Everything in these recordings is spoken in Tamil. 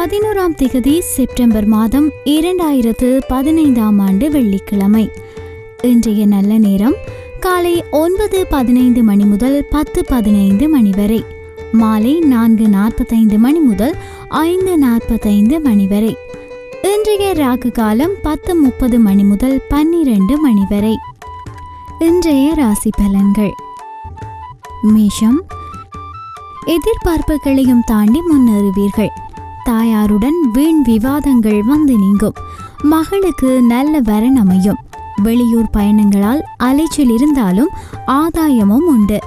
பதினோராம் திகதி செப்டம்பர் மாதம் இரண்டாயிரத்து பதினைந்தாம் ஆண்டு வெள்ளிக்கிழமை. இன்றைய நல்ல நேரம் காலை ஒன்பது பதினைந்து மணி முதல் பத்து பதினைந்து மணி வரை. மாலை நான்கு நாற்பத்தைந்து மணி முதல் ஐந்து நாற்பத்தைந்து மணி வரை. இன்றைய ராகு காலம் பத்து முப்பது மணி முதல் பன்னிரண்டு மணி வரை. இன்றைய ராசி பலன்கள். மேஷம் எதிர்பார்ப்புகளையும் தாண்டி முன்னேறுவீர்கள். தாயாருடன் வீண் விவாதங்கள் வந்து நீங்கும். மகளுக்கு நல்ல வரன் அமையும். வெளியூர் பயணங்களால் அலைச்சல் இருந்தாலும் ஆதாயமும் உண்டு.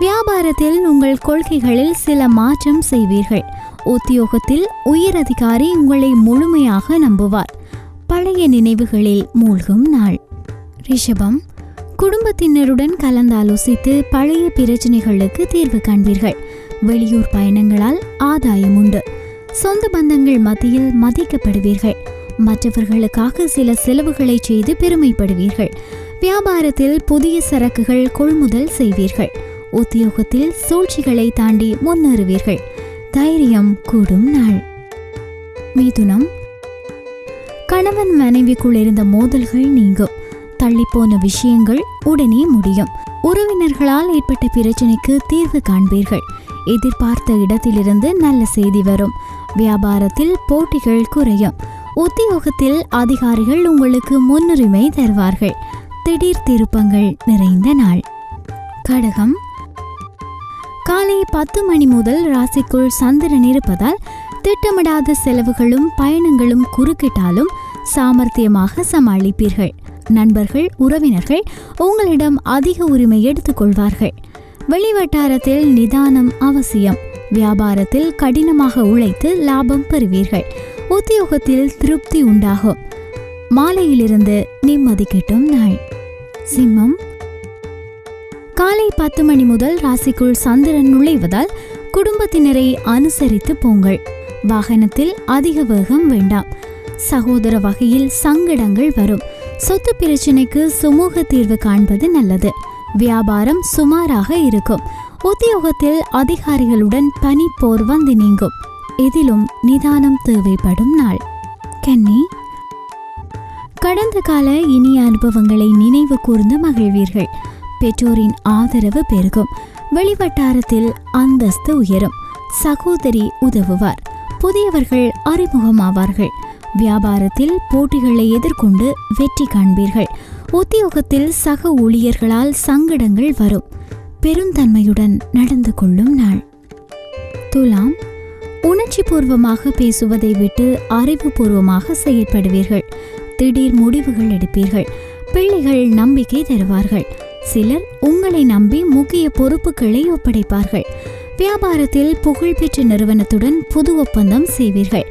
வியாபாரத்தில் உங்கள் கொள்கைகளில் சில மாற்றம் செய்வீர்கள். உத்தியோகத்தில் உயரதிகாரி உங்களை முழுமையாக நம்புவார். பழைய நினைவுகளில் மூழ்கும் நாள். ரிஷபம் குடும்பத்தினருடன் கலந்தாலோசித்து பழைய பிரச்சனைகளுக்கு தீர்வு காண்பீர்கள். வெளியூர் பயணங்களால் ஆதாயம் உண்டு. சொந்த பந்தங்கள் மத்தியில் மதிக்கப்படுவீர்கள். மற்றவர்களுக்காக சில செலவுகளை செய்து பெருமைப்படுவீர்கள். வியாபாரத்தில் புதிய சரக்குகள் கொள்முதல் செய்வீர்கள். உத்தியோகத்தில் சூழ்ச்சிகளை தாண்டி முன்னேறுவீர்கள். தைரியம் கூடும் நாள். மிதுனம். கணவன் மனைவிக்குள் இருந்த மோதல்கள் நீங்கும். தள்ளிப்போன விஷயங்கள் உடனே முடியும். உறவினர்களால் ஏற்பட்ட பிரச்சனைக்கு தீர்வு காண்பீர்கள். எதிர்பார்த்த இடத்திலிருந்து நல்ல செய்தி வரும். வியாபாரத்தில் போட்டிகள் குறையும். உத்தியோகத்தில் அதிகாரிகள் உங்களுக்கு முன்னுரிமை தருவார்கள். திடீர் திருப்பங்கள் நிறைந்த நாள். கடகம். காலை பத்து மணி முதல் ராசிக்குள் சந்திரன் இருப்பதால் திட்டமிடாத செலவுகளும் பயணங்களும் குறுக்கிட்டாலும் சாமர்த்தியமாக சமாளிப்பீர்கள். நண்பர்கள் உறவினர்கள் உங்களிடம் அதிக உரிமை எடுத்துக்கொள்வார்கள். வெளிவட்டாரத்தில் நிதானம் அவசியம். வியாபாரத்தில் கடினமாக உழைத்து லாபம் பெறுவீர்கள். உத்தியோகத்தில் திருப்தி உண்டாகும். மாலையிலிருந்து நிம்மதி கிட்டும் நாள். சிம்மம். காலை பத்து மணி முதல் ராசிக்குள் சந்திரன் நுழைவதால் குடும்பத்தினரை அனுசரித்து போங்கள். வாகனத்தில் அதிக வேகம் வேண்டாம். சகோதர வகையில் சங்கடங்கள் வரும். சொத்து பிரச்சினைக்கு சுமூக தீர்வு காண்பது நல்லது. வியாபாரம் சுமாராக இருக்கும். உத்தியோகத்தில் அதிகாரிகளுடன் பனிப்போர் வந்து நீங்கும் எதிலும் நிதானம் தேவைப்படும் நாள். கன்னி. கடந்த கால இனிய அனுபவங்களை நினைவு கூர்ந்து மகிழ்வீர்கள். பெற்றோரின் ஆதரவு பெருகும். வெளிவட்டாரத்தில் அந்தஸ்து உயரும். சகோதரி உதவுவார். புதியவர்கள் அறிமுகமாவார்கள். வியாபாரத்தில் போட்டிகளை எதிர்கொண்டு வெற்றி காண்பீர்கள். உத்தியோகத்தில் சக ஊழியர்களால் சங்கடங்கள் வரும். பெருந்தன்மையுடன் நடந்து கொள்ளும் நாள். துலாம் உணர்ச்சி பூர்வமாக பேசுவதை விட்டு அறிவுபூர்வமாக செயற்படுவீர்கள். திடீர் முடிவுகள் எடுப்பீர்கள். பிள்ளைகள் நம்பிக்கை தருவார்கள். சிலர் உங்களை நம்பி முக்கிய பொறுப்புகளை ஒப்படைப்பார்கள். வியாபாரத்தில் புகழ்பெற்ற நிறுவனத்துடன் புது ஒப்பந்தம் செய்வீர்கள்.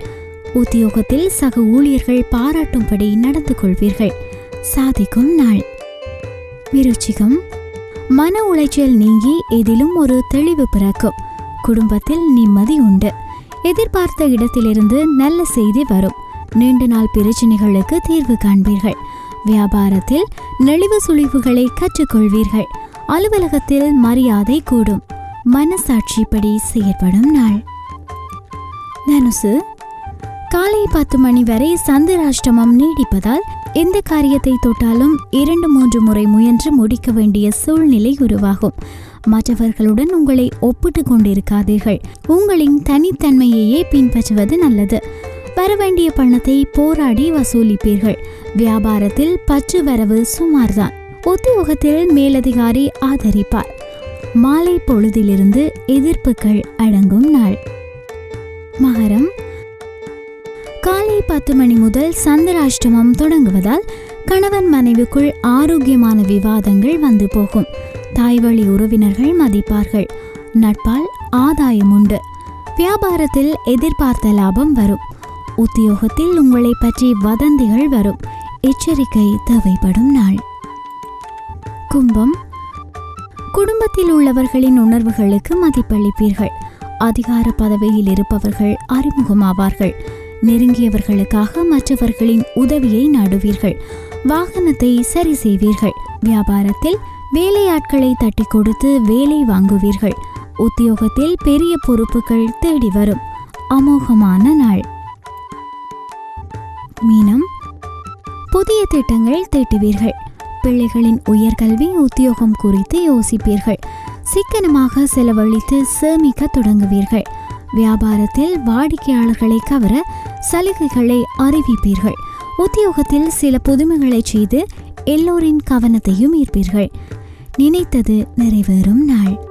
உத்தியோகத்தில் சக ஊழியர்கள் பாராட்டும்படி நடந்து கொள்வீர்கள். சாதிக்கும் நாள். விருச்சிகம். மன உளைச்சல் நீங்கி எதிலும் ஒரு தெளிவு பிறக்கும். குடும்பத்தில் நிம்மதி உண்டு. எதிர்பார்த்த இடத்திலிருந்து நல்ல செய்தி வரும். நீண்ட நாள் பிரச்சனைகளுக்கு தீர்வு காண்பீர்கள். வியாபாரத்தில் நெளிவு சுழிவுகளை கற்றுக்கொள்வீர்கள். அலுவலகத்தில் மரியாதை கூடும். மனசாட்சிப்படி செயற்படும் நாள். தனுசு. காலை பத்து மணி வரை சந்திராஷ்டமம் நீடிப்பதால் எந்த காரியத்தை தொட்டாலும் இரண்டு மூன்று முறை முயன்று முடிக்க வேண்டிய சூழ்நிலை உருவாகும். மற்றவர்களுடன் உங்களை ஒப்பிட்டு கொண்டிருக்காதீர்கள். உங்களின் தனித்தன்மையையே பின்பற்றுவது நல்லது. வரவேண்டிய பணத்தை போராடி வசூலிப்பீர்கள். வியாபாரத்தில் பற்று வரவு சுமார்தான். உத்தியோகத்தில் மேலதிகாரி ஆதரிப்பார். மாலை பொழுதிலிருந்து எதிர்ப்புகள் அடங்கும் நாள். மகரம் காலை பத்து மணி முதல் சந்திராஷ்டமம் தொடங்குவதால் கணவன் மனைவிக்குள் ஆரோக்கியமான விவாதங்கள் வந்து போகும். தாய்வழி உறவினர்கள் மதிப்பார்கள். நட்பால் ஆதாயம் உண்டு. வியாபாரத்தில் எதிர்பார்த்த லாபம் வரும். உத்தியோகத்தில் உங்களை பற்றி வதந்திகள் வரும். எச்சரிக்கை தேவைப்படும் நாள். கும்பம். குடும்பத்தில் உள்ளவர்களின் உணர்வுகளுக்கு மதிப்பளிப்பீர்கள். அதிகார பதவியில் இருப்பவர்கள் அறிமுகமாவார்கள். நெருங்கியவர்களுக்காக மற்றவர்களின் உதவியை நாடுவீர்கள். வாகனத்தை சரி செய்வீர்கள். வியாபாரத்தில் வேலையாட்களை தட்டி கொடுத்து வேலை வாங்குவீர்கள். உத்தியோகத்தில் பெரிய பொறுப்புகள் தேடி வரும். அமோகமான நாள். மீனம். புதிய திட்டங்கள் தீட்டுவீர்கள். பிள்ளைகளின் உயர்கல்வி உத்தியோகம் குறித்து யோசிப்பீர்கள். சிக்கனமாக செலவழித்து சேமிக்க தொடங்குவீர்கள். வியாபாரத்தில் வாடிக்கையாளர்களை கவர சலுகைகளை அறிவிப்பீர்கள். உத்தியோகத்தில் சில புதுமைகளை செய்து எல்லோரின் கவனத்தையும் ஈர்ப்பீர்கள். நினைத்தது நிறைவேறும் நாள்.